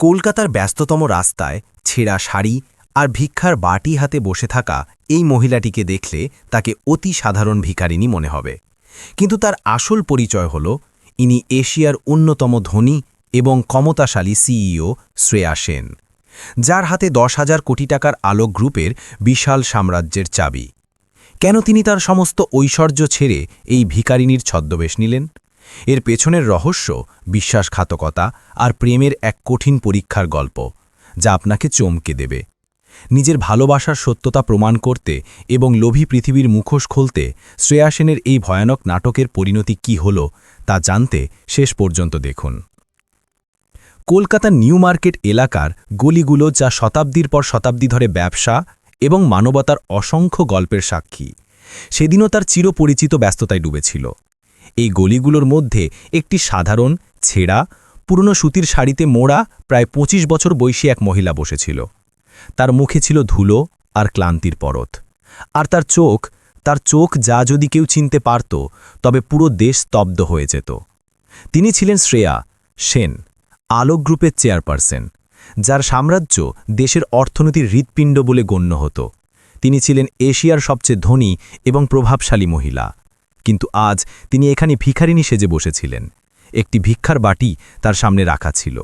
কলকাতার ব্যস্ততম রাস্তায় ছেঁড়া শাড়ি আর ভিক্ষার বাটি হাতে বসে থাকা এই মহিলাটিকে দেখলে তাকে অতি সাধারণ ভিখারিনী মনে হবে। কিন্তু তার আসল পরিচয় হল, ইনি এশিয়ার অন্যতম ধনী এবং ক্ষমতাশালী সিইও শ্রেয়া সেন, যার হাতে দশ হাজার কোটি টাকার আলোক গ্রুপের বিশাল সাম্রাজ্যের চাবি। কেন তিনি তার সমস্ত ঐশ্বর্য ছেড়ে এই ভিকারিনীর ছদ্মবেশ নিলেন? এর পেছনের রহস্য, বিশ্বাসঘাতকতা আর প্রেমের এক কঠিন পরীক্ষার গল্প, যা আপনাকে চমকে দেবে। নিজের ভালোবাসার সত্যতা প্রমাণ করতে এবং লোভী পৃথিবীর মুখোশ খুলতে শ্রেয়া সেনের এই ভয়ানক নাটকের পরিণতি কি হল, তা জানতে শেষ পর্যন্ত দেখুন। কলকাতার নিউ মার্কেট এলাকার গলিগুলো যা শতাব্দীর পর শতাব্দী ধরে ব্যবসা এবং মানবতার অসংখ্য গল্পের সাক্ষী, সেদিনও তার চিরপরিচিত ব্যস্ততায় ডুবেছিল। এই গলিগুলোর মধ্যে একটি সাধারণ, ছেঁড়া, পুরনো সুতির শাড়িতে মোড়া প্রায় ২৫ বছর বয়সী এক মহিলা বসেছিল। তার মুখে ছিল ধুলো আর ক্লান্তির পরত। আর তার চোখ তার চোখ যা যদি কেউ চিনতে পারত, তবে পুরো দেশ স্তব্ধ হয়ে যেত। তিনি ছিলেন শ্রেয়া সেন, আলোক গ্রুপের চেয়ারপারসন, যার সাম্রাজ্য দেশের অর্থনীতির হৃৎপিণ্ড বলে গণ্য হতো। তিনি ছিলেন এশিয়ার সবচেয়ে ধনী এবং প্রভাবশালী মহিলা। কিন্তু আজ তিনি এখানে ভিখারিনী সেজে বসেছিলেন। একটি ভিক্ষার বাটি তার সামনে রাখা ছিল।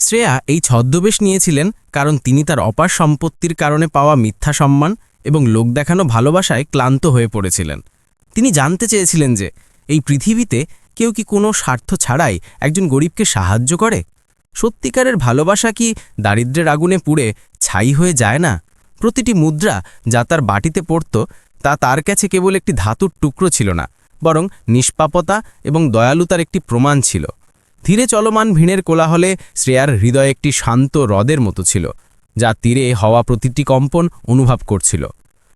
শ্রেয়া এই ছদ্মবেশ নিয়েছিলেন কারণ তিনি তার অপার সম্পত্তির কারণে পাওয়া মিথ্যা সম্মান এবং লোক দেখানো ভালোবাসায় ক্লান্ত হয়ে পড়েছিলেন। তিনি জানতে চেয়েছিলেন যে, এই পৃথিবীতে কেউ কি কোনো স্বার্থ ছাড়াই একজন গরিবকে সাহায্য করে? সত্যিকারের ভালোবাসা কি দারিদ্র্যের আগুনে পুড়ে ছাই হয়ে যায় না? প্রতিটি মুদ্রা যা তার বাটিতে পড়ত, তা তার কাছে কেবল একটি ধাতুর টুকরো ছিল না। বরং নিষ্পাপতা এবং দয়ালুতার একটি প্রমাণ ছিল। ধীরে চলমান ভিড়ের কোলাহলে শ্রেয়ার হৃদয় একটি শান্ত হ্রদের মতো ছিল, যা তীরে হওয়া প্রতিটি কম্পন অনুভব করছিল।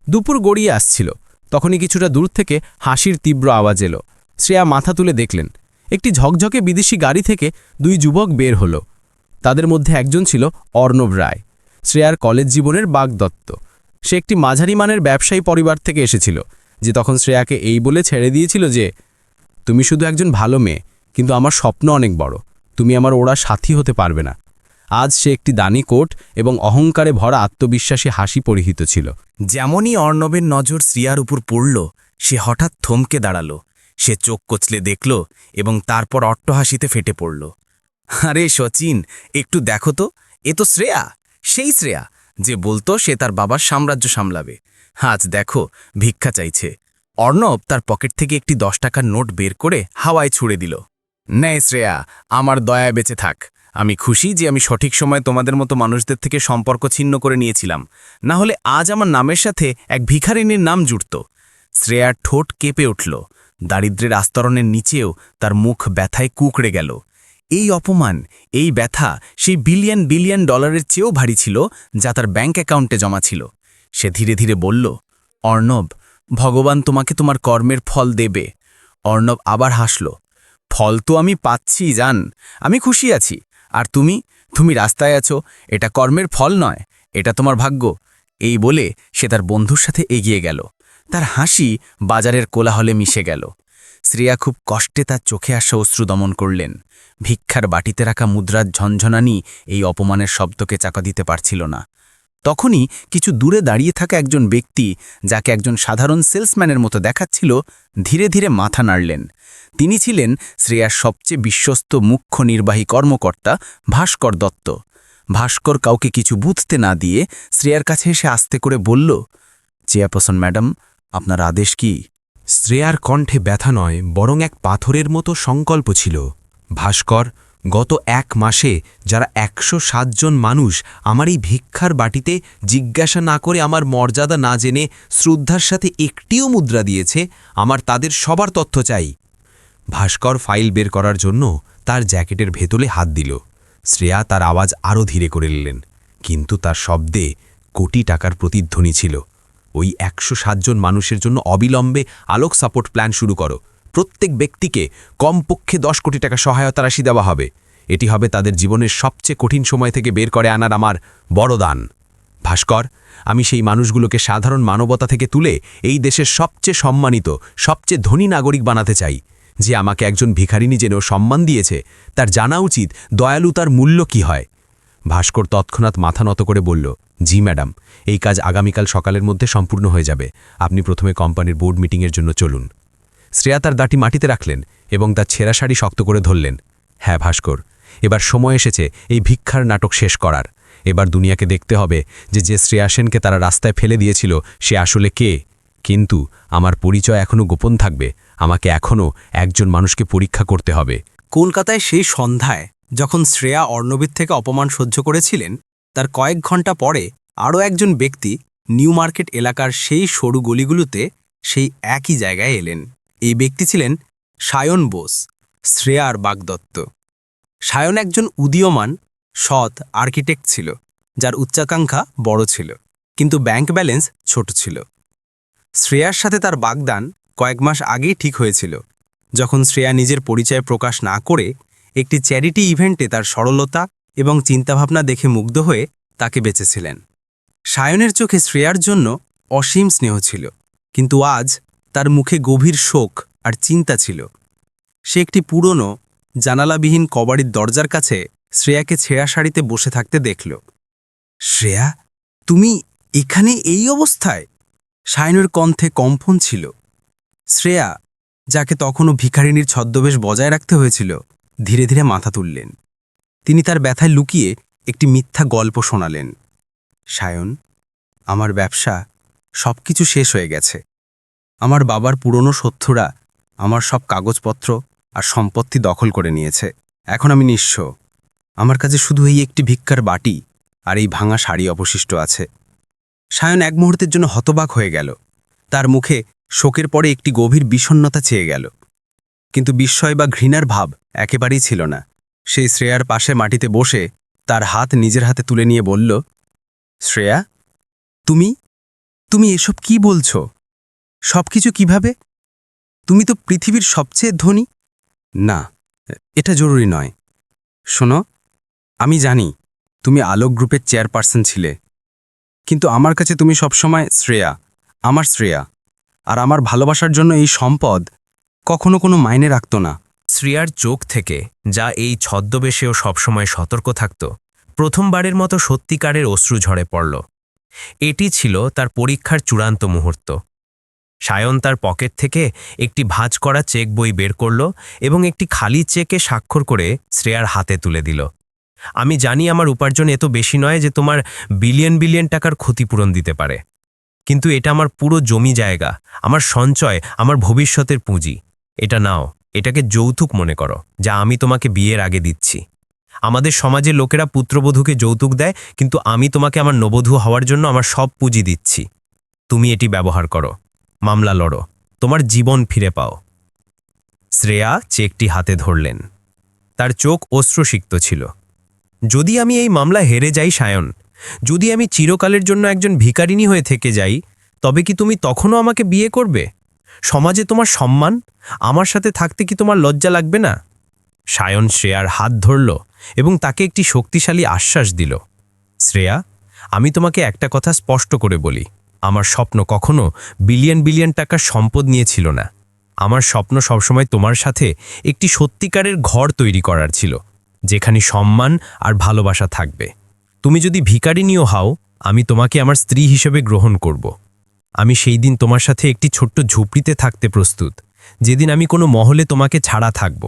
দুপুর গড়িয়ে আসছিল, তখনই কিছুটা দূর থেকে হাসির তীব্র আওয়াজ এলো। শ্রেয়া মাথা তুলে দেখলেন, একটি ঝকঝকে বিদেশি গাড়ি থেকে দুই যুবক বের হল। তাদের মধ্যে একজন ছিল অর্ণব রায়, শ্রেয়ার কলেজ জীবনের বাগদত্ত। সে একটি মাঝারি মানের ব্যবসায়ী পরিবার থেকে এসেছিল যে তখন শ্রেয়াকে এই বলে ছেড়ে দিয়েছিল যে, তুমি শুধু একজন ভালো মেয়ে, কিন্তু আমার স্বপ্ন অনেক বড়। তুমি আমার ওরা সাথী হতে পারবে না। আজ সে একটি দানি কোট এবং অহংকারে ভরা আত্মবিশ্বাসী হাসি পরিহিত ছিল। যেমনই অর্ণবের নজর শ্রিয়ার উপর পড়ল, সে হঠাৎ থমকে দাঁড়াল। সে চোখ কচলে দেখল এবং তারপর অট্টহাসিতে ফেটে পড়ল। আরে সচিন একটু দেখো তো, এ তো শ্রেয়া, সেই শ্রেয়া, যে বলতো সে তার বাবার সাম্রাজ্য সামলাবে। আজ দেখো, ভিক্ষা চাইছে। অর্ণব তার পকেট থেকে একটি দশ টাকার নোট বের করে হাওয়ায় ছুড়ে দিল। নেয় শ্রেয়া, আমার দয়া বেঁচে থাক। আমি খুশি যে আমি সঠিক সময় তোমাদের মতো মানুষদের থেকে সম্পর্ক ছিন্ন করে নিয়েছিলাম। না হলে আজ আমার নামের সাথে এক ভিখারিনীর নাম জুড়ত। শ্রেয়ার ঠোঁট কেঁপে উঠল। দারিদ্রের আস্তরণের নিচেও তার মুখ ব্যথায় কুকড়ে গেল। এই অপমান, এই ব্যথা সেই বিলিয়ন বিলিয়ন ডলারের চেয়েও ভারী ছিল যা তার ব্যাঙ্ক অ্যাকাউন্টে জমা ছিল। সে ধীরে ধীরে বলল, অর্ণব, ভগবান তোমাকে তোমার কর্মের ফল দেবে। অর্ণব আবার হাসল, ফল তো আমি পাচ্ছি, জান, আমি খুশি আছি। আর তুমি তুমি রাস্তায় আছো, এটা কর্মের ফল নয়, এটা তোমার ভাগ্য। এই বলে সে তার বন্ধুর সাথে এগিয়ে গেল। তার হাসি বাজারের কোলাহলে মিশে গেল। শ্রেয়া খুব কষ্টে তার চোখে আসা অশ্রু দমন করলেন। ভিক্ষার বাটিতে রাখা মুদ্রার ঝনঝনানি এই অপমানের শব্দকে চাকা দিতে পারছিল না। তখনই কিছু দূরে দাঁড়িয়ে থাকা একজন ব্যক্তি, যাকে একজন সাধারণ সেলসম্যানের মতো দেখাচ্ছিল, ধীরে ধীরে মাথা নাড়লেন। তিনি ছিলেন শ্রেয়ার সবচেয়ে বিশ্বস্ত মুখ্য নির্বাহী কর্মকর্তা ভাস্কর দত্ত। ভাস্কর কাউকে কিছু বুঝতে না দিয়ে শ্রেয়ার কাছে এসে আস্তে করে বলল, চেয়ারপারসন ম্যাডাম, আপনার আদেশ কি? শ্রেয়ার কণ্ঠে ব্যথা নয়, বরং এক পাথরের মতো সংকল্প ছিল। ভাস্কর গত এক মাসে যারা একশো জন মানুষ আমার এই ভিক্ষার বাটিতে জিজ্ঞাসা না করে আমার মর্যাদা না জেনে শ্রদ্ধার সাথে একটিও মুদ্রা দিয়েছে, আমার তাদের সবার তথ্য চাই। ভাস্কর ফাইল বের করার জন্য তার জ্যাকেটের ভেতলে হাত দিল। শ্রেয়া তার আওয়াজ আরও ধীরে করে নিলেন, কিন্তু তার শব্দে কোটি টাকার প্রতিধ্বনি ছিল। ওই একশো জন মানুষের জন্য অবিলম্বে আলোক সাপোর্ট প্ল্যান শুরু করো। প্রত্যেক ব্যক্তিকে কমপক্ষে দশ কোটি টাকা সহায়তা রাশি দেওয়া হবে। এটি হবে তাদের জীবনের সবচেয়ে কঠিন সময় থেকে বের করে আনার আমার বড় দান। ভাস্কর, আমি সেই মানুষগুলোকে সাধারণ মানবতা থেকে তুলে এই দেশের সবচেয়ে সম্মানিত, সবচেয়ে ধনী নাগরিক বানাতে চাই। যে আমাকে একজন ভিখারিনী জেনেও সম্মান দিয়েছে, তার জানা উচিত দয়ালুতার মূল্য কি হয়। ভাস্কর তৎক্ষণাৎ মাথা নত করে বলল, জি, ম্যাডাম, এই কাজ আগামীকাল সকালের মধ্যে সম্পূর্ণ হয়ে যাবে। আপনি প্রথমে কোম্পানির বোর্ড মিটিংয়ের জন্য চলুন। শ্রেয়া তার দাঁটি মাটিতে রাখলেন এবং তার ছেঁড়া শাড়ি শক্ত করে ধরলেন। হ্যাঁ ভাস্কর, এবার সময় এসেছে এই ভিক্ষার নাটক শেষ করার। এবার দুনিয়াকে দেখতে হবে যে যে শ্রেয়া সেনকে তারা রাস্তায় ফেলে দিয়েছিল, সে আসলে কে? কিন্তু আমার পরিচয় এখনও গোপন থাকবে। আমাকে এখনও একজন মানুষকে পরীক্ষা করতে হবে। কলকাতায় সেই সন্ধ্যায় যখন শ্রেয়া অর্ণবীর থেকে অপমান সহ্য করেছিলেন, তার কয়েক ঘণ্টা পরে আরও একজন ব্যক্তি নিউ মার্কেট এলাকার সেই সরু গলিগুলোতে সেই একই জায়গায় এলেন। এই ব্যক্তি ছিলেন সায়ন বোস, শ্রেয়ার বাগদত্ত। সায়ন একজন উদীয়মান, সৎ আর্কিটেক্ট ছিল, যার উচ্চাকাঙ্ক্ষা বড় ছিল, কিন্তু ব্যাংক ব্যালেন্স ছোট ছিল। শ্রেয়ার সাথে তার বাগদান কয়েক মাস আগেই ঠিক হয়েছিল, যখন শ্রেয়া নিজের পরিচয় প্রকাশ না করে একটি চ্যারিটি ইভেন্টে তার সরলতা এবং চিন্তাভাবনা দেখে মুগ্ধ হয়ে তাকে বেঁচেছিলেন। সায়নের চোখে শ্রেয়ার জন্য অসীম স্নেহ ছিল, কিন্তু আজ তার মুখে গভীর শোক আর চিন্তা ছিল। সে একটি পুরনো, জানালাবিহীন কবাড়ির দরজার কাছে শ্রেয়াকে ছেঁড়া শাড়িতে বসে থাকতে দেখল। শ্রেয়া, তুমি এখানে এই অবস্থায়? সায়নের কণ্ঠে কম্পন ছিল। শ্রেয়া, যাকে তখনও ভিখারিনীর ছদ্মবেশ বজায় রাখতে হয়েছিল, ধীরে ধীরে মাথা তুললেন। তিনি তার ব্যথায় লুকিয়ে একটি মিথ্যা গল্প শোনালেন। সায়ন আমার ব্যবসা সব কিছু শেষ হয়ে গেছে। আমার বাবার পুরনো শত্রুরা আমার সব কাগজপত্র আর সম্পত্তি দখল করে নিয়েছে। এখন আমি নিঃস্ব। আমার কাছে শুধু এই একটি ভিক্ষার বাটি আর এই ভাঙা শাড়ি অবশিষ্ট আছে। সায়ন এক মুহূর্তের জন্য হতবাক হয়ে গেল। তার মুখে শোকের পরে একটি গভীর বিষণ্ণতা চেয়ে গেল। কিন্তু বিস্ময় বা ঘৃণার ভাব একেবারেই ছিল না। সেই শ্রেয়ার পাশে মাটিতে বসে তার হাত নিজের হাতে তুলে নিয়ে বলল, শ্রেয়া, তুমি? তুমি এসব কি বলছো? সব কিছু কীভাবে? তুমি তো পৃথিবীর সবচেয়ে ধনী। না, এটা জরুরি নয়। শোনো, আমি জানি তুমি আলোক গ্রুপের চেয়ারপারসন ছিলে, কিন্তু আমার কাছে তুমি সবসময় শ্রেয়া, আমার শ্রেয়া। আর আমার ভালোবাসার জন্য এই সম্পদ কখনো কোনো মাইনে রাখত না। শ্রেয়ার চোখ থেকে যা এই ছদ্মবেশেও সবসময় সতর্ক থাকত, প্রথমবারের মতো সত্যিকারের অশ্রু ঝরে পড়ল। এটি ছিল তার পরীক্ষার চূড়ান্ত মুহূর্ত। সায়ন তার পকেট থেকে একটি ভাঁজ করা চেক বই বের করল এবং একটি খালি চেকে স্বাক্ষর করে শ্রেয়ার হাতে তুলে দিল। আমি জানি আমার উপার্জন এত বেশি নয় যে তোমার বিলিয়ন বিলিয়ন টাকার ক্ষতিপূরণ দিতে পারে। কিন্তু এটা আমার পুরো জমি জায়গা, আমার সঞ্চয়, আমার ভবিষ্যতের পুঁজি। এটা নাও, এটাকে যৌতুক মনে করো, যা আমি তোমাকে বিয়ের আগে দিচ্ছি। আমাদের সমাজে লোকেরা পুত্রবধূকে যৌতুক দেয়, কিন্তু আমি তোমাকে আমার নবধূ হওয়ার জন্য আমার সব পুঁজি দিচ্ছি। তুমি এটি ব্যবহার করো। মামলা লড়ো। তোমার জীবন ফিরে পাও। শ্রেয়া চেকটি হাতে ধরলেন। তার চোখ অশ্রুসিক্ত ছিল। যদি আমি এই মামলা হেরে যাই, সায়ন, যদি আমি চিরকালের জন্য একজন ভিকারিনী হয়ে থেকে যাই, তবে কি তুমি তখনও আমাকে বিয়ে করবে? সমাজে তোমার সম্মান, আমার সাথে থাকতে কি তোমার লজ্জা লাগবে না? সায়ন শ্রেয়ার হাত ধরল এবং তাকে একটি শক্তিশালী আশ্বাস দিল। শ্রেয়া, আমি তোমাকে একটা কথা স্পষ্ট করে বলি। আমার স্বপ্ন কখনো বিলিয়ন বিলিয়ন টাকার সম্পদ নিয়েছিল না। আমার স্বপ্ন সবসময় তোমার সাথে একটি সত্যিকারের ঘর তৈরি করার ছিল, যেখানে সম্মান আর ভালোবাসা থাকবে। তুমি যদি ভিকারিনীও হও, আমি তোমাকে আমার স্ত্রী হিসেবে গ্রহণ করব। আমি সেই দিন তোমার সাথে একটি ছোট্ট ঝুপড়িতে থাকতে প্রস্তুত, যেদিন আমি কোনো মহলে তোমাকে ছাড়া থাকব।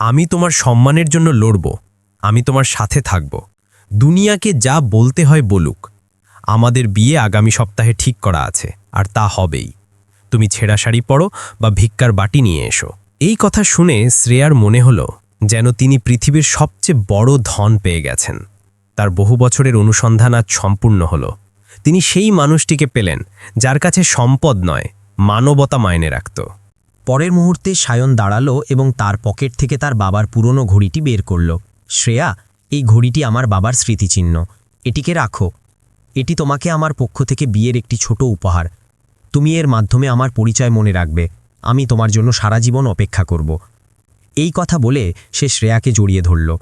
আমি তোমার সম্মানের জন্য লড়ব, আমি তোমার সাথে থাকব। দুনিয়াকে যা বলতে হয় বলুক আমাদের বিয়ে আগামী সপ্তাহে ঠিক করা আছে, আর তা হবেই। তুমি ছেঁড়া শাড়ি পরো বা ভিক্ষার বাটি নিয়ে এসো। এই কথা শুনে শ্রেয়ার মনে হলো যেন তিনি পৃথিবীর সবচেয়ে বড় ধন পেয়ে গেছেন। তার বহু বছরের অনুসন্ধান আজ সম্পূর্ণ হল। তিনি সেই মানুষটিকে পেলেন যার কাছে সম্পদ নয়, মানবতা মায়নে রাখত। পরের মুহূর্তে সায়ন দাঁড়াল এবং তার পকেট থেকে তার বাবার পুরনো ঘড়িটি বের করল। শ্রেয়া, এই ঘড়িটি আমার বাবার স্মৃতিচিহ্ন। এটিকে রাখো। এটি তোমাকে আমার পক্ষ থেকে বিয়ের একটি ছোট উপহার। তুমি এর মাধ্যমে আমার পরিচয় মনে রাখবে। আমি তোমার জন্য সারা জীবন অপেক্ষা করব। এই কথা বলে সে শ্রেয়াকে জড়িয়ে ধরল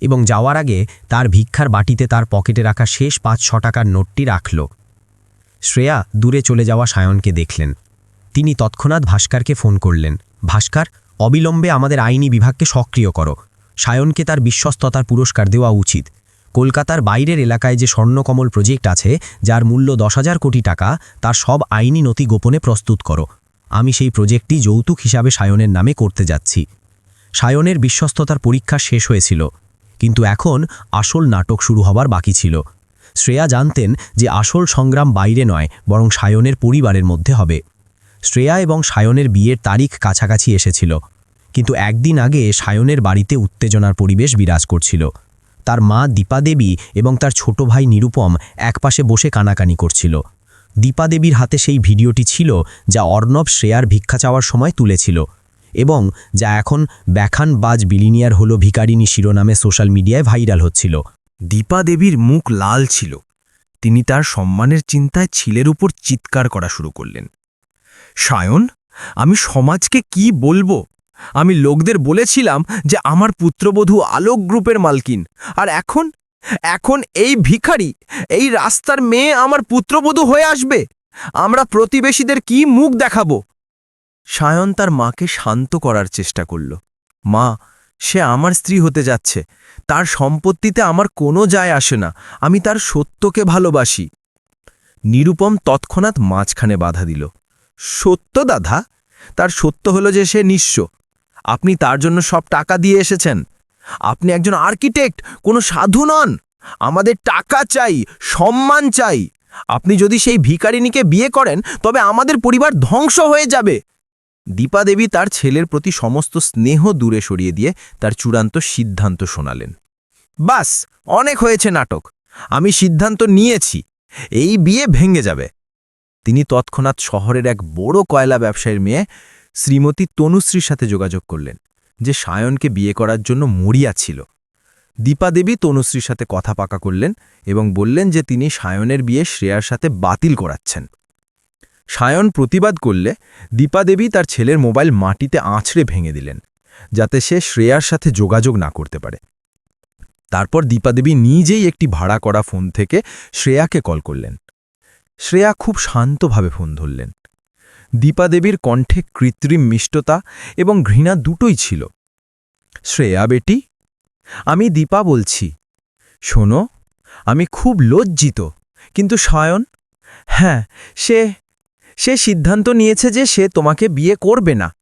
এবং যাওয়ার আগে তার ভিক্ষার বাটিতে তার পকেটে রাখা শেষ পাঁচ ছ টাকার নোটটি রাখল। শ্রেয়া দূরে চলে যাওয়া সায়নকে দেখলেন। তিনি তৎক্ষণাৎ ভাস্করকে ফোন করলেন, ভাস্কর, অবিলম্বে আমাদের আইনি বিভাগকে সক্রিয় করো। সায়নকে তার বিশ্বস্ততার পুরস্কার দেওয়া উচিত। কলকাতার বাইরের এলাকায় যে স্বর্ণকমল প্রজেক্ট আছে, যার মূল্য দশ হাজার কোটি টাকা, তার সব আইনি নথি গোপনে প্রস্তুত করো। আমি সেই প্রজেক্টটি যৌতুক হিসাবে সায়নের নামে করতে যাচ্ছি। সায়নের বিশ্বস্ততার পরীক্ষা শেষ হয়েছিল, কিন্তু এখন আসল নাটক শুরু হবার বাকি ছিল। শ্রেয়া জানতেন যে আসল সংগ্রাম বাইরে নয়, বরং সায়নের পরিবারের মধ্যে হবে। শ্রেয়া এবং সায়নের বিয়ের তারিখ কাছাকাছি এসেছিল, কিন্তু একদিন আগে সায়নের বাড়িতে উত্তেজনার পরিবেশ বিরাজ করছিল। তার মা দীপা দেবী এবং তার ছোট ভাই নিরুপম একপাশে বসে কানাকানি করছিল। দীপা দেবীর হাতে সেই ভিডিওটি ছিল যা অর্ণব শ্রেয়ার ভিক্ষা চাওয়ার সময় তুলেছিল এবং যা এখন ব্যাখান বাজ বিলিনিয়ার হলো ভিকারিনী শিরোনামে সোশ্যাল মিডিয়ায় ভাইরাল হচ্ছিল। দীপা দেবীর মুখ লাল ছিল। তিনি তার সম্মানের চিন্তায় ছিলের উপর চিৎকার করা শুরু করলেন। সায়ন, আমি সমাজকে কি বলব? আমি লোকদের বলেছিলাম যে আমার পুত্রবধূ আলোক গ্রুপের মালকিন। আর এখন? এখন এই ভিখারি, এই রাস্তার মেয়ে আমার পুত্রবধূ হয়ে আসবে। আমরা প্রতিবেশীদের কি মুখ দেখাবো? সায়ন তার মাকে শান্ত করার চেষ্টা করল। মা, সে আমার স্ত্রী হতে যাচ্ছে। তার সম্পত্তিতে আমার কোনো যায় আসে না। আমি তার সত্যকে ভালোবাসি। নিরুপম তৎক্ষণাৎ মাঝখানে বাধা দিল। সত্য দাদা? তার সত্য হলো যে সে নিঃস্ব। আপনি তার জন্য সব টাকা দিয়ে এসেছেন। আপনি একজন আর্কিটেক্ট, কোনো সাধু নন। আমাদের টাকা চাই, সম্মান চাই। আপনি যদি সেই ভিকারিনীকে বিয়ে করেন, তবে আমাদের পরিবার ধ্বংস হয়ে যাবে। দীপা দেবী তার ছেলের প্রতি সমস্ত স্নেহ দূরে সরিয়ে দিয়ে তার চূড়ান্ত সিদ্ধান্ত শোনালেন। বাস, অনেক হয়েছে নাটক। আমি সিদ্ধান্ত নিয়েছি। এই বিয়ে ভেঙে যাবে। তিনি তৎক্ষণাৎ শহরের এক বড় কয়লা ব্যবসায়ীর মেয়ে শ্রীমতী তনুশ্রীর সাথে যোগাযোগ করলেন, যে সায়নকে বিয়ে করার জন্য মরিয়া ছিল। দীপা দেবী তনুশ্রীর সাথে কথা পাকা করলেন এবং বললেন যে তিনি সায়নের বিয়ে শ্রেয়ার সাথে বাতিল করাচ্ছেন। সায়ন প্রতিবাদ করলে দীপা দেবী তার ছেলের মোবাইল মাটিতে আঁচড়ে ভেঙে দিলেন, যাতে সে শ্রেয়ার সাথে যোগাযোগ না করতে পারে। তারপর দীপা দেবী নিজেই একটি ভাড়া করা ফোন থেকে শ্রেয়াকে কল করলেন। শ্রেয়া খুব শান্তভাবে ফোন ধরলেন। দীপা দেবীর কণ্ঠে কৃত্রিম মিষ্টতা এবং ঘৃণা দুটোই ছিল। শ্রেয়া বেটি, আমি দীপা বলছি। শোনো, আমি খুব লজ্জিত, কিন্তু সায়ন হ্যাঁ সে সে সিদ্ধান্ত নিয়েছে যে সে তোমাকে বিয়ে করবে না।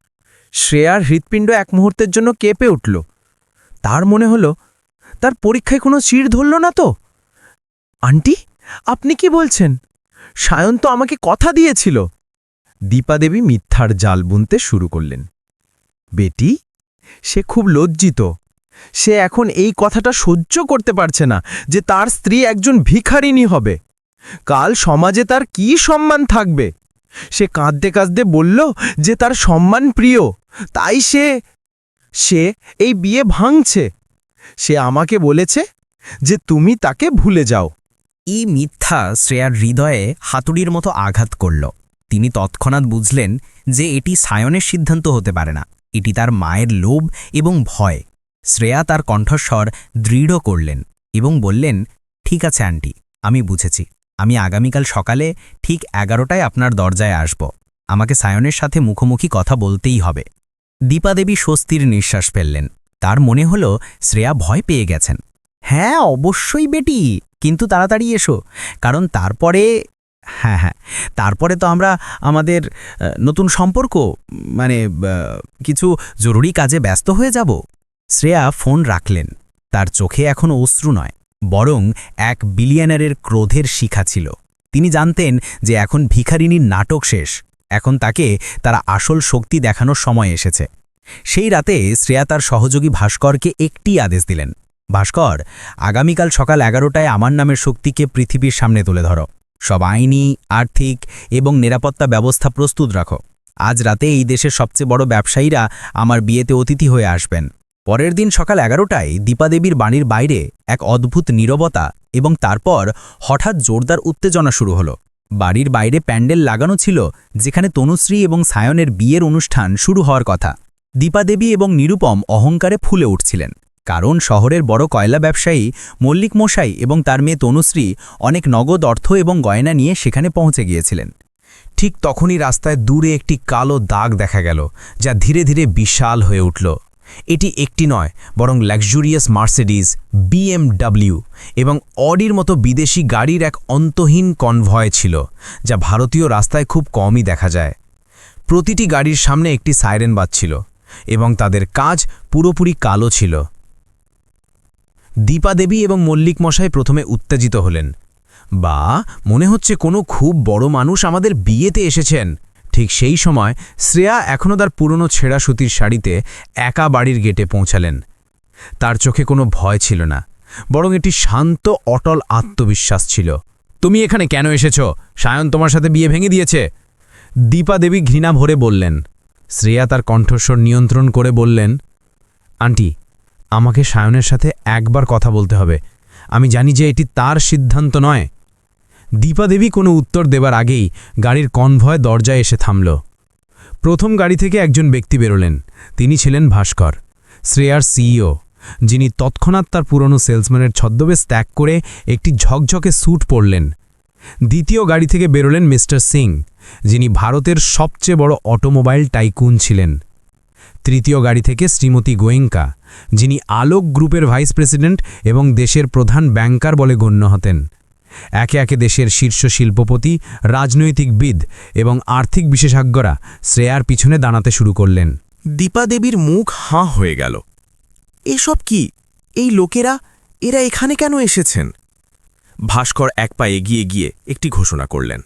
শ্রেয়ার হৃৎপিণ্ড এক মুহূর্তের জন্য কেঁপে উঠল। তার মনে হলো, তার পরীক্ষায় কোনো চিড় ধরল না তো? আন্টি, আপনি কি বলছেন? সায়ন তো আমাকে কথা দিয়েছিল। দীপাদেবী মিথ্যার জাল বুনতে শুরু করলেন। বেটি, সে খুব লজ্জিত। সে এখন এই কথাটা সহ্য করতে পারছে না যে তার স্ত্রী একজন ভিখারিনী হবে। কাল সমাজে তার কি সম্মান থাকবে? সে কাঁদতে কাঁদতে বলল যে তার সম্মান প্রিয়। তাই সে সে এই বিয়ে ভাঙছে। সে আমাকে বলেছে যে তুমি তাকে ভুলে যাও। এই মিথ্যা শ্রেয়ার হৃদয়ে হাতুড়ির মতো আঘাত করল। তিনি তৎক্ষণাৎ বুঝলেন যে এটি সায়নের সিদ্ধান্ত হতে পারে না। এটি তার মায়ের লোভ এবং ভয়। শ্রেয়া তার কণ্ঠস্বর দৃঢ় করলেন এবং বললেন, ঠিক আছে, আন্টি, আমি বুঝেছি। আমি আগামীকাল সকালে ঠিক এগারোটায় আপনার দরজায় আসব। আমাকে সায়নের সাথে মুখোমুখি কথা বলতেই হবে দীপাদেবী স্বস্তির নিঃশ্বাস ফেললেন। তার মনে হল শ্রেয়া ভয় পেয়ে গেছেন। হ্যাঁ অবশ্যই বেটি, কিন্তু তাড়াতাড়ি এসো। কারণ তারপরে হ্যাঁ হ্যাঁ। তারপরে তো আমরা আমাদের নতুন সম্পর্ক মানে কিছু জরুরি কাজে ব্যস্ত হয়ে যাব। শ্রেয়া ফোন রাখলেন। তার চোখে এখন অশ্রু নয়, বরং এক বিলিয়নারের ক্রোধের শিখা ছিল। তিনি জানতেন যে এখন ভিখারিনীর নাটক শেষ। এখন তাকে তার আসল শক্তি দেখানোর সময় এসেছে। সেই রাতে শ্রেয়া তার সহযোগী ভাস্করকে একটি আদেশ দিলেন। ভাস্কর, আগামীকাল সকাল এগারোটায় আমার নামের শক্তিকে পৃথিবীর সামনে তুলে ধরো। সব আইনি, আর্থিক এবং নিরাপত্তা ব্যবস্থা প্রস্তুত রাখো। আজ রাতে এই দেশের সবচেয়ে বড় ব্যবসায়ীরা আমার বিয়েতে অতিথি হয়ে আসবেন। পরের দিন সকাল এগারোটায় দীপাদেবীর বাড়ির বাইরে এক অদ্ভুত নীরবতা এবং তারপর হঠাৎ জোরদার উত্তেজনা শুরু হলো। বাড়ির বাইরে প্যান্ডেল লাগানো ছিল, যেখানে তনুশ্রী এবং সায়নের বিয়ের অনুষ্ঠান শুরু হওয়ার কথা। দীপাদেবী এবং নিরুপম অহংকারে ফুলে উঠছিলেন। কারণ শহরের বড় কয়লা ব্যবসায়ী মল্লিক মশাই এবং তার মেয়ে তনুশ্রী অনেক নগদ অর্থ এবং গয়না নিয়ে সেখানে পৌঁছে গিয়েছিলেন। ঠিক তখনই রাস্তায় দূরে একটি কালো দাগ দেখা গেল, যা ধীরে ধীরে বিশাল হয়ে উঠল। এটি একটি নয়, বরং লাক্সুরিয়াস মার্সিডিজ বিএমডব্লিউ এবং অডির মতো বিদেশি গাড়ির এক অন্তহীন কনভয় ছিল, যা ভারতীয় রাস্তায় খুব কমই দেখা যায়। প্রতিটি গাড়ির সামনে একটি সাইরেন বাজছিল এবং তাদের কাজ পুরোপুরি কালো ছিল। দীপা দেবী এবং মল্লিক মশাই প্রথমে উত্তেজিত হলেন। বা, মনে হচ্ছে কোনো খুব বড় মানুষ আমাদের বিয়েতে এসেছেন। ঠিক সেই সময় শ্রেয়া এখনও তার পুরনো ছেঁড়া সুতির শাড়িতে একা বাড়ির গেটে পৌঁছালেন। তার চোখে কোনো ভয় ছিল না, বরং এটি শান্ত, অটল আত্মবিশ্বাস ছিল। তুমি এখানে কেন এসেছ? সায়ন তোমার সাথে বিয়ে ভেঙে দিয়েছে? দীপা দেবী ঘৃণা ভরে বললেন। শ্রেয়া তার কণ্ঠস্বর নিয়ন্ত্রণ করে বললেন, আন্টি আমাকে সায়নের সাথে একবার কথা বলতে হবে। আমি জানি যে এটি তার সিদ্ধান্ত নয়। দীপা দেবী কোনো উত্তর দেবার আগেই গাড়ির কনভয় দরজায় এসে থামল। প্রথম গাড়ি থেকে একজন ব্যক্তি বেরোলেন। তিনি ছিলেন ভাস্কর, শ্রেয়ার সিইও, যিনি তৎক্ষণাৎ তার পুরনো সেলসম্যানের ছদ্মবেশ ত্যাগ করে একটি ঝকঝকে স্যুট পরলেন। দ্বিতীয় গাড়ি থেকে বেরোলেন মিস্টার সিং, যিনি ভারতের সবচেয়ে বড় অটোমোবাইল টাইকুন ছিলেন। তৃতীয় গাড়ি থেকে শ্রীমতী গোয়েঙ্কা, যিনি আলোক গ্রুপের ভাইস প্রেসিডেন্ট এবং দেশের প্রধান ব্যাংকার বলে গণ্য হতেন। একে একে দেশের শীর্ষ শিল্পপতি, রাজনৈতিকবিদ এবং আর্থিক বিশেষজ্ঞরা শ্রেয়ার পিছনে দাঁড়াতে শুরু করলেন। দীপা দেবীর মুখ হাঁ হয়ে গেল। এসব কি? এই লোকেরা? এরা এখানে কেন এসেছেন? ভাস্কর এক পা এগিয়ে গিয়ে একটি ঘোষণা করলেন।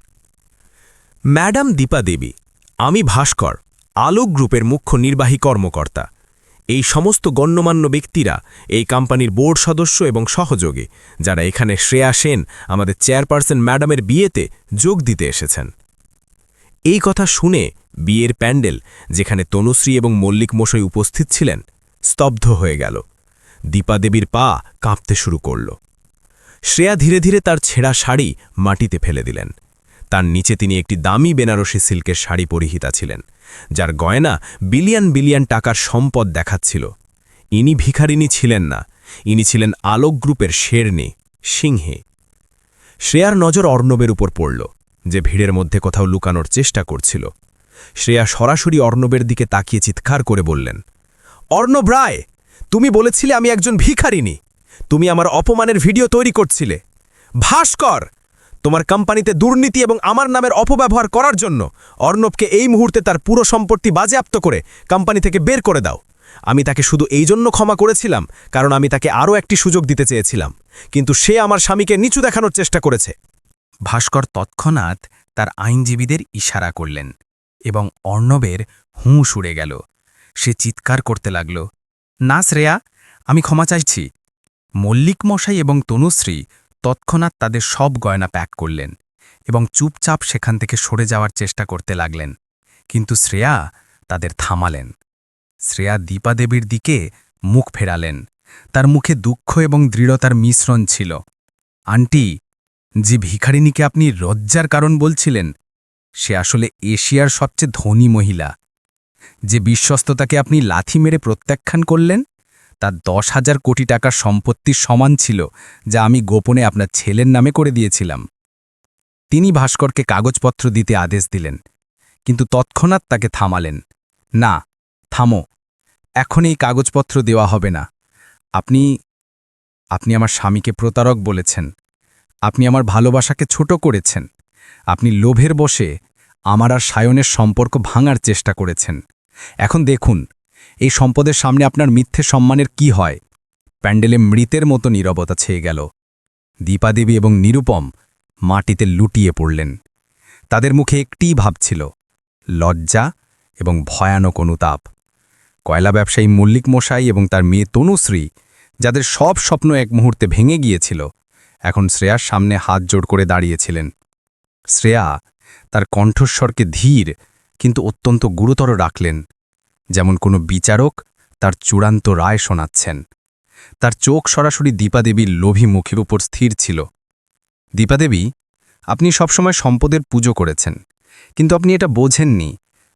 ম্যাডাম দীপা দেবী, আমি ভাস্কর। আলোক গ্রুপের মুখ্য নির্বাহী কর্মকর্তা। এই সমস্ত গণ্যমান্য ব্যক্তিরা এই কোম্পানির বোর্ড সদস্য এবং সহযোগী, যারা এখানে শ্রেয়া সেন, আমাদের চেয়ারপারসন ম্যাডামের বিয়েতে যোগ দিতে এসেছেন। এই কথা শুনে বিয়ের প্যান্ডেল, যেখানে তনুশ্রী এবং মল্লিক মশাই উপস্থিত ছিলেন, স্তব্ধ হয়ে গেল। দীপা দেবীর পা কাঁপতে শুরু করল। শ্রেয়া ধীরে ধীরে তার ছেঁড়া শাড়ি মাটিতে ফেলে দিলেন। তার নিচে তিনি একটি দামি বেনারসি সিল্কের শাড়ি পরিহিতা ছিলেন। যার গয়না বিলিয়ন বিলিয়ন টাকার সম্পদ দেখাচ্ছিল। ইনি ভিখারিনী ছিলেন না, ইনি ছিলেন আলোক গ্রুপের শেরনি সিংহে। শ্রেয়ার নজর অর্ণবের উপর পড়ল, যে ভিড়ের মধ্যে কোথাও লুকানোর চেষ্টা করছিল। শ্রেয়া সরাসরি অর্ণবের দিকে তাকিয়ে চিৎকার করে বললেন, অর্ণব রায়, তুমি বলেছিলে আমি একজন ভিখারিনী তুমি আমার অপমানের ভিডিও তৈরি করছিলে। ভাস্কর তোমার কোম্পানিতে দুর্নীতি এবং আমার নামের অপব্যবহার করার জন্য অর্ণবকে এই মুহূর্তে তার পুরো সম্পত্তি বাজেয়াপ্ত করে কোম্পানি থেকে বের করে দাও। আমি তাকে শুধু এই জন্য ক্ষমা করেছিলাম, কারণ আমি তাকে আরও একটি সুযোগ দিতে চেয়েছিলাম। কিন্তু সে আমার স্বামীকে নিচু দেখানোর চেষ্টা করেছে। ভাস্কর তৎক্ষণাৎ তার আইনজীবীদের ইশারা করলেন এবং অর্ণবের হুঁ উড়ে গেল। সে চিৎকার করতে লাগল না শ্রেয়া আমি ক্ষমা চাইছি। মল্লিক মশাই এবং তনুশ্রী তৎক্ষণাৎ তাদের সব গয়না প্যাক করলেন এবং চুপচাপ সেখান থেকে সরে যাওয়ার চেষ্টা করতে লাগলেন। কিন্তু শ্রেয়া তাদের থামালেন। শ্রেয়া দীপাদেবীর দিকে মুখ ফেরালেন। তার মুখে দুঃখ এবং দৃঢ়তার মিশ্রণ ছিল। আন্টি, যে ভিখারিনীকে আপনি লজ্জার কারণ বলছিলেন, সে আসলে এশিয়ার সবচেয়ে ধনী মহিলা। যে বিশ্বস্ততাকে আপনি লাথি মেরে প্রত্যাখ্যান করলেন তার দশ হাজার কোটি টাকার সম্পত্তির সমান ছিল, যা আমি গোপনে আপনার ছেলের নামে করে দিয়েছিলাম। তিনি ভাস্করকে কাগজপত্র দিতে আদেশ দিলেন, কিন্তু তৎক্ষণাৎ তাকে থামালেন। না, থামো, এখন এই কাগজপত্র দেওয়া হবে না। আপনি আপনি আমার স্বামীকে প্রতারক বলেছেন। আপনি আমার ভালোবাসাকে ছোট করেছেন। আপনি লোভের বসে আমার আর সায়নের সম্পর্ক ভাঙার চেষ্টা করেছেন। এখন দেখুন এই সম্পদের সামনে আপনার মিথ্যে সম্মানের কি হয়? প্যান্ডেলে মৃতের মতো নীরবতা ছেয়ে গেল। দীপাদেবী এবং নিরুপম মাটিতে লুটিয়ে পড়লেন। তাদের মুখে একটিই ভাব ছিল, লজ্জা এবং ভয়ানক অনুতাপ। কয়লা ব্যবসায়ী মল্লিক মশাই এবং তার মেয়ে তনুশ্রী, যাদের সব স্বপ্ন এক মুহূর্তে ভেঙে গিয়েছিল, এখন শ্রেয়ার সামনে হাত জোড় করে দাঁড়িয়েছিলেন। শ্রেয়া তার কণ্ঠস্বরকে ধীর কিন্তু অত্যন্ত গুরুতর রাখলেন। যেমন কোনো বিচারক তার চূড়ান্ত রায় শোনাচ্ছেন। তার চোখ সরাসরি দীপাদেবীর লোভী মুখের উপর স্থির ছিল। দীপাদেবী, আপনি সবসময় সম্পদের পুজো করেছেন, কিন্তু আপনি এটা বোঝেননি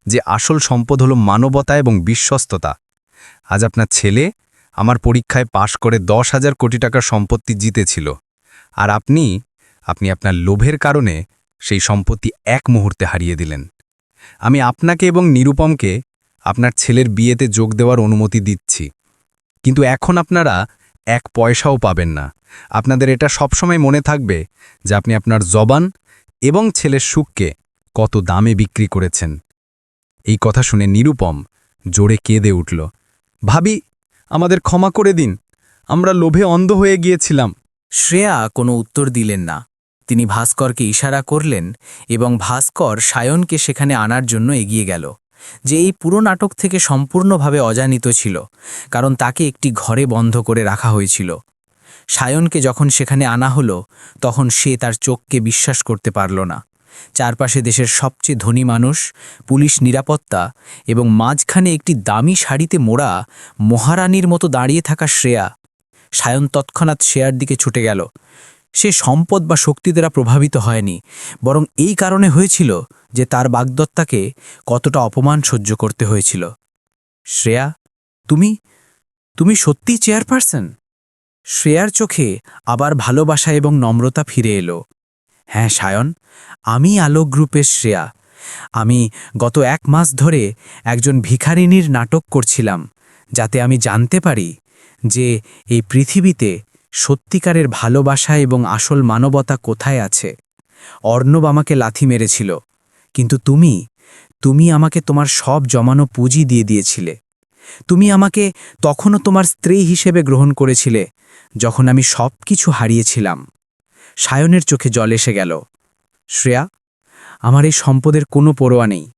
যে আসল সম্পদ হল মানবতা এবং বিশ্বস্ততা। আজ আপনার ছেলে আমার পরীক্ষায় পাশ করে দশ হাজার কোটি টাকার সম্পত্তি জিতেছিল, আর আপনি আপনি আপনার লোভের কারণে সেই সম্পত্তি এক মুহূর্তে হারিয়ে দিলেন। আমি আপনাকে এবং নিরুপমকে আপনার ছেলের বিয়েতে যোগ দেওয়ার অনুমতি দিচ্ছি। কিন্তু এখন আপনারা এক পয়সাও পাবেন না। আপনাদের এটা সবসময় মনে থাকবে যে আপনি আপনার জবান এবং ছেলের সুখকে কত দামে বিক্রি করেছেন। এই কথা শুনে নিরুপম জোরে কেঁদে উঠল, ভাবি, আমাদের ক্ষমা করে দিন। আমরা লোভে অন্ধ হয়ে গিয়েছিলাম। শ্রেয়া কোনো উত্তর দিলেন না। তিনি ভাস্করকে ইশারা করলেন এবং ভাস্কর সায়নকে সেখানে আনার জন্য এগিয়ে গেল। যে এই পুরো নাটক থেকে সম্পূর্ণভাবে অজানিত ছিল, কারণ তাকে একটি ঘরে বন্ধ করে রাখা হয়েছিল। সায়নকে যখন সেখানে আনা হলো, তখন সে তার চোখকে বিশ্বাস করতে পারল না। চারপাশে দেশের সবচেয়ে ধনী মানুষ, পুলিশ নিরাপত্তা এবং মাঝখানে একটি দামি শাড়িতে মোড়া মহারানীর মতো দাঁড়িয়ে থাকা শ্রেয়া। সায়ন তৎক্ষণাৎ শ্রেয়ার দিকে ছুটে গেল। সে সম্পদ বা শক্তি দ্বারা প্রভাবিত হয়নি, বরং এই কারণে হয়েছিল যে তার বাগদত্তাকে কতটা অপমান সহ্য করতে হয়েছিল। শ্রেয়া, তুমি তুমি সত্যিই চেয়ারপারসন? শ্রেয়ার চোখে আবার ভালোবাসা এবং নম্রতা ফিরে এলো। হ্যাঁ সায়ন, আমি আলোক গ্রুপের শ্রেয়া। আমি গত এক মাস ধরে একজন ভিখারিনীর নাটক করছিলাম, যাতে আমি জানতে পারি যে এই পৃথিবীতে সত্যিকারের ভালোবাসা এবং আসল মানবতা কোথায় আছে? অর্ণব আমাকে লাথি মেরেছিল। কিন্তু তুমি তুমি আমাকে তোমার সব জমানো পুঁজি দিয়ে দিয়েছিলে। তুমি আমাকে তখনও তোমার স্ত্রী হিসেবে গ্রহণ করেছিলে, যখন আমি সব কিছু হারিয়েছিলাম। সায়নের চোখে জল এসে গেল। শ্রেয়া, আমার এই সম্পদের কোনো পরোয়া নেই।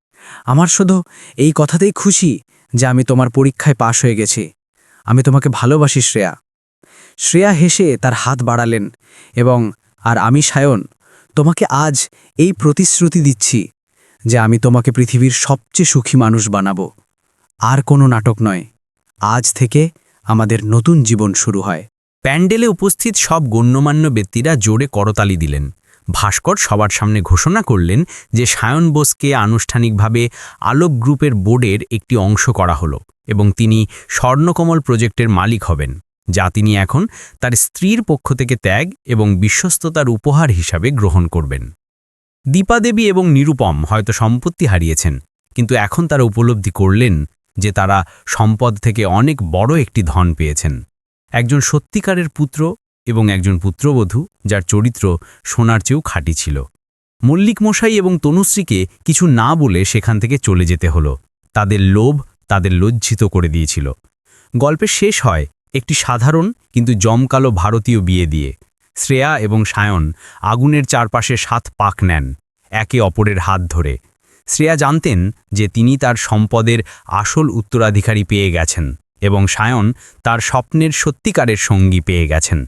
আমার শুধু এই কথাতেই খুশি যে আমি তোমার পরীক্ষায় পাশ হয়ে গেছি। আমি তোমাকে ভালোবাসি, শ্রেয়া। শ্রেয়া হেসে তার হাত বাড়ালেন এবং, আর আমি সায়ন, তোমাকে আজ এই প্রতিশ্রুতি দিচ্ছি যে আমি তোমাকে পৃথিবীর সবচেয়ে সুখী মানুষ বানাবো। আর কোনো নাটক নয়। আজ থেকে আমাদের নতুন জীবন শুরু হয় প্যান্ডেলে উপস্থিত সব গণ্যমান্য ব্যক্তিরা জোরে করতালি দিলেন। ভাস্কর সবার সামনে ঘোষণা করলেন যে সায়ন বোসকে আনুষ্ঠানিকভাবে আলোক গ্রুপের বোর্ডের একটি অংশ করা হলো এবং তিনি স্বর্ণকমল প্রজেক্টের মালিক হবেন। যা তিনি এখন তার স্ত্রীর পক্ষ থেকে ত্যাগ এবং বিশ্বস্ততার উপহার হিসাবে গ্রহণ করবেন। দীপাদেবী এবং নিরুপম হয়তো সম্পত্তি হারিয়েছেন, কিন্তু এখন তারা উপলব্ধি করলেন যে তারা সম্পদ থেকে অনেক বড় একটি ধন পেয়েছেন। একজন সত্যিকারের পুত্র এবং একজন পুত্রবধূ যার চরিত্র সোনার চেয়েও খাঁটি ছিল। মল্লিক মশাই এবং তনুশ্রীকে কিছু না বলে সেখান থেকে চলে যেতে হলো। তাদের লোভ তাদের লজ্জিত করে দিয়েছিল। গল্পের শেষ হয় একটি সাধারণ কিন্তু জমকালো ভারতীয় বিয়ে দিয়ে। শ্রেয়া এবং সায়ন আগুনের চারপাশে সাত পাক নেন, একে অপরের হাত ধরে। শ্রেয়া জানতেন যে তিনি তার সম্পদের আসল উত্তরাধিকারী পেয়ে গেছেন এবং সায়ন তার স্বপ্নের সত্যিকারের সঙ্গী পেয়ে গেছেন।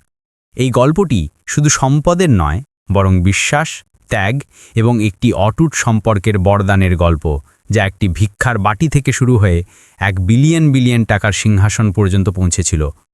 এই গল্পটি শুধু সম্পদের নয়, বরং বিশ্বাস, ত্যাগ এবং একটি অটুট সম্পর্কের বরদানের গল্প। যা একটি ভিক্ষার বাটি থেকে শুরু হয়ে এক বিলিয়ন বিলিয়ন টাকার সিংহাসন পর্যন্ত পৌঁছেছিল।